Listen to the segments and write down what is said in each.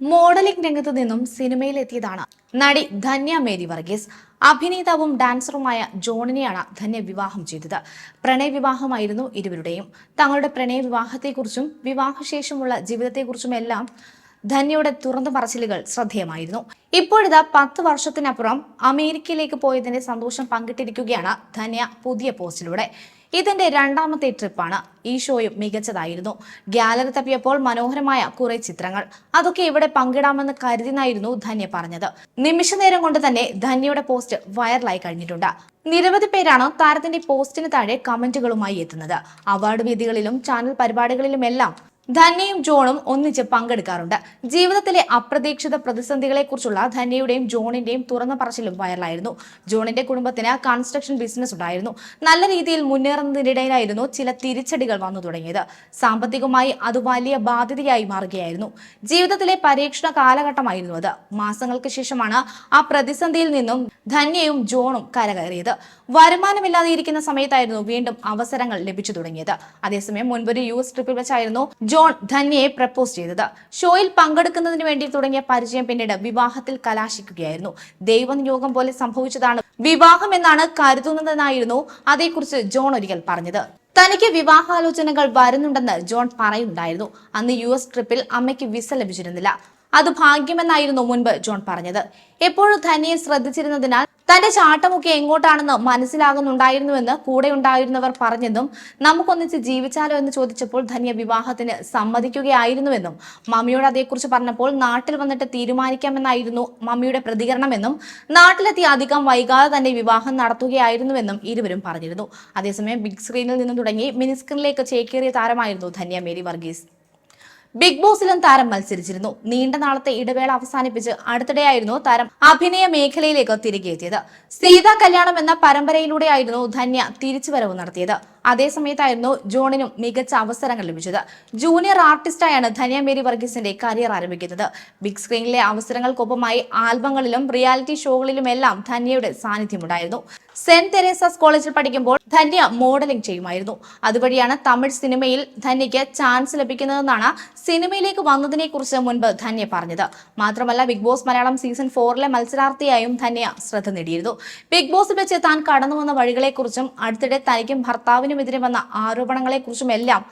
Modelling രംഗത്ത് നിന്നും സിനിമയിലെത്തിയതാണ് നടി ധന്യ മേരി വർഗീസ്. അഭിനേതാവും ഡാൻസറുമായ ജോണിനെയാണ് ധന്യ വിവാഹം ചെയ്തത്. പ്രണയവിവാഹമായിരുന്നു ഇരുവരുടെയും. തങ്ങളുടെ പ്രണയ വിവാഹത്തെക്കുറിച്ചും വിവാഹശേഷമുള്ള ജീവിതത്തെക്കുറിച്ചുമെല്ലാം ധന്യയുടെ തുറന്നു പറച്ചിലുകൾ ശ്രദ്ധേയമായിരുന്നു. ഇപ്പോഴിതാ പത്ത് വർഷത്തിനപ്പുറം അമേരിക്കയിലേക്ക് പോയതിന്റെ സന്തോഷം പങ്കിട്ടിരിക്കുകയാണ് ധന്യ പുതിയ പോസ്റ്റിലൂടെ. ഇതിന്റെ രണ്ടാമത്തെ ട്രിപ്പാണ്. ഈ ഷോയും മികച്ചതായിരുന്നു. ഗാലറി തപ്പിയപ്പോൾ മനോഹരമായ കുറെ ചിത്രങ്ങൾ. അതൊക്കെ ഇവിടെ പങ്കിടാമെന്ന് കരുതിനായിരുന്നു ധന്യ പറഞ്ഞത്. നിമിഷ നേരം കൊണ്ട് തന്നെ ധന്യയുടെ പോസ്റ്റ് വൈറലായി കഴിഞ്ഞിട്ടുണ്ട്. നിരവധി പേരാണ് താരത്തിന്റെ പോസ്റ്റിന് താഴെ കമന്റുകളുമായി എത്തുന്നത്. അവാർഡ് വേദികളിലും ചാനൽ പരിപാടികളിലുമെല്ലാം ധന്യയും ജോണും ഒന്നിച്ച് പങ്കെടുക്കാറുണ്ട്. ജീവിതത്തിലെ അപ്രതീക്ഷിത പ്രതിസന്ധികളെക്കുറിച്ചുള്ള ധന്യയുടെയും ജോണിന്റെയും തുറന്ന പറച്ചിലും വൈറലായിരുന്നു. ജോണിന്റെ കുടുംബത്തിന് കൺസ്ട്രക്ഷൻ ബിസിനസ് ഉണ്ടായിരുന്നു. നല്ല രീതിയിൽ മുന്നേറുന്നതിനിടയിലായിരുന്നു ചില തിരിച്ചടികൾ വന്നു തുടങ്ങിയത്. സാമ്പത്തികമായി അത് വലിയ ബാധ്യതയായി മാറുകയായിരുന്നു. ജീവിതത്തിലെ പരീക്ഷണ കാലഘട്ടമായിരുന്നു അത്. മാസങ്ങൾക്ക് ശേഷമാണ് ആ പ്രതിസന്ധിയിൽ നിന്നും ധന്യയും ജോണും കരകയറിയത്. വരുമാനമില്ലാതെ ഇരിക്കുന്ന സമയത്തായിരുന്നു വീണ്ടും അവസരങ്ങൾ ലഭിച്ചു തുടങ്ങിയത്. അതേസമയം മുൻപൊരു യു എസ് ട്രിപ്പിൽ വെച്ചായിരുന്നു ജോൺ ധന്യയെ പ്രപ്പോസ് ചെയ്തത്. ഷോയിൽ പങ്കെടുക്കുന്നതിന് വേണ്ടി തുടങ്ങിയ പരിചയം പിന്നീട് വിവാഹത്തിൽ കലാശിക്കുകയായിരുന്നു. ദൈവനിയോഗം പോലെ സംഭവിച്ചതാണ് വിവാഹം എന്നാണ് കരുതുന്നതെന്നായിരുന്നു അതേക്കുറിച്ച് ജോൺ ഒരിക്കൽ പറഞ്ഞത്. തനിക്ക് വിവാഹാലോചനകൾ വരുന്നുണ്ടെന്ന് ജോൺ പറയുന്നുണ്ടായിരുന്നു. അന്ന് യു എസ് ട്രിപ്പിൽ അമ്മയ്ക്ക് വിസ ലഭിച്ചിരുന്നില്ല. അത് ഭാഗ്യമെന്നായിരുന്നു മുൻപ് ജോൺ പറഞ്ഞത്. എപ്പോഴും ധന്യയെ ശ്രദ്ധിച്ചിരുന്നതിനാൽ തന്റെ ചാട്ടമൊക്കെ എങ്ങോട്ടാണെന്ന് മനസ്സിലാകുന്നുണ്ടായിരുന്നുവെന്ന് കൂടെ ഉണ്ടായിരുന്നവർ പറഞ്ഞെന്നും നമുക്കൊന്നിച്ച് ജീവിച്ചാലോ എന്ന് ചോദിച്ചപ്പോൾ ധന്യ വിവാഹത്തിന് സമ്മതിക്കുകയായിരുന്നുവെന്നും മമ്മിയോട് അതേക്കുറിച്ച് പറഞ്ഞപ്പോൾ നാട്ടിൽ വന്നിട്ട് തീരുമാനിക്കാമെന്നായിരുന്നു മമ്മിയുടെ പ്രതികരണമെന്നും നാട്ടിലെത്തി അധികം വൈകാതെ തന്നെ വിവാഹം നടത്തുകയായിരുന്നുവെന്നും ഇരുവരും പറഞ്ഞിരുന്നു. അതേസമയം ബിഗ് സ്ക്രീനിൽ നിന്നും തുടങ്ങി മിനി സ്ക്രീനിലേക്ക് ചേക്കേറിയ താരമായിരുന്നു ധന്യ മേരി വർഗീസ് ബിഗ് ബോസിലും താരം മത്സരിച്ചിരുന്നു. നീണ്ട നാളത്തെ ഇടവേള അവസാനിപ്പിച്ച് അടുത്തിടെയായിരുന്നു താരം അഭിനയ മേഖലയിലേക്ക് തിരികെ എത്തിയത്. സീതാ കല്യാണം എന്ന പരമ്പരയിലൂടെയായിരുന്നു ധന്യ തിരിച്ചുവരവ് നടത്തിയത്. അതേസമയത്തായിരുന്നു ജോണിനും മികച്ച അവസരങ്ങൾ ലഭിച്ചത്. ജൂനിയർ ആർട്ടിസ്റ്റായാണ് ധന്യ മേരി വർഗീസിന്റെ കരിയർ ആരംഭിക്കുന്നത്. ബിഗ് സ്ക്രീനിലെ അവസരങ്ങൾക്കൊപ്പമായി ആൽബങ്ങളിലും റിയാലിറ്റി ഷോകളിലുമെല്ലാം ധന്യയുടെ സാന്നിധ്യമുണ്ടായിരുന്നു. സെന്റ് തെരേസസ് കോളേജിൽ പഠിക്കുമ്പോൾ ധന്യ മോഡലിംഗ് ചെയ്യുമായിരുന്നു. അതുവഴിയാണ് തമിഴ് സിനിമയിൽ ധന്യയ്ക്ക് ചാൻസ് ലഭിക്കുന്നതെന്നാണ് സിനിമയിലേക്ക് വന്നതിനെ കുറിച്ച് മുൻപ് ധന്യ പറഞ്ഞത്. മാത്രമല്ല ബിഗ് ബോസ് മലയാളം സീസൺ ഫോറിലെ മത്സരാർത്ഥിയായും ധന്യ ശ്രദ്ധ നേടിയിരുന്നു. ബിഗ് ബോസിൽ വെച്ച് താൻ കടന്നു വന്ന വഴികളെക്കുറിച്ചും അടുത്തിടെ തനിക്കും ഭർത്താവിനുമെതിരെ വന്ന ആരോപണങ്ങളെക്കുറിച്ചും എല്ലാം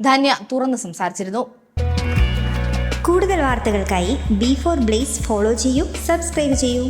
ധന്യ തുറന്ന് സംസാരിച്ചിരുന്നു. കൂടുതൽ വാർത്തകൾക്കായി ബി ഫോർ ബ്ലേസ് ഫോളോ ചെയ്യൂ സബ്സ്ക്രൈബ് ചെയ്യൂ.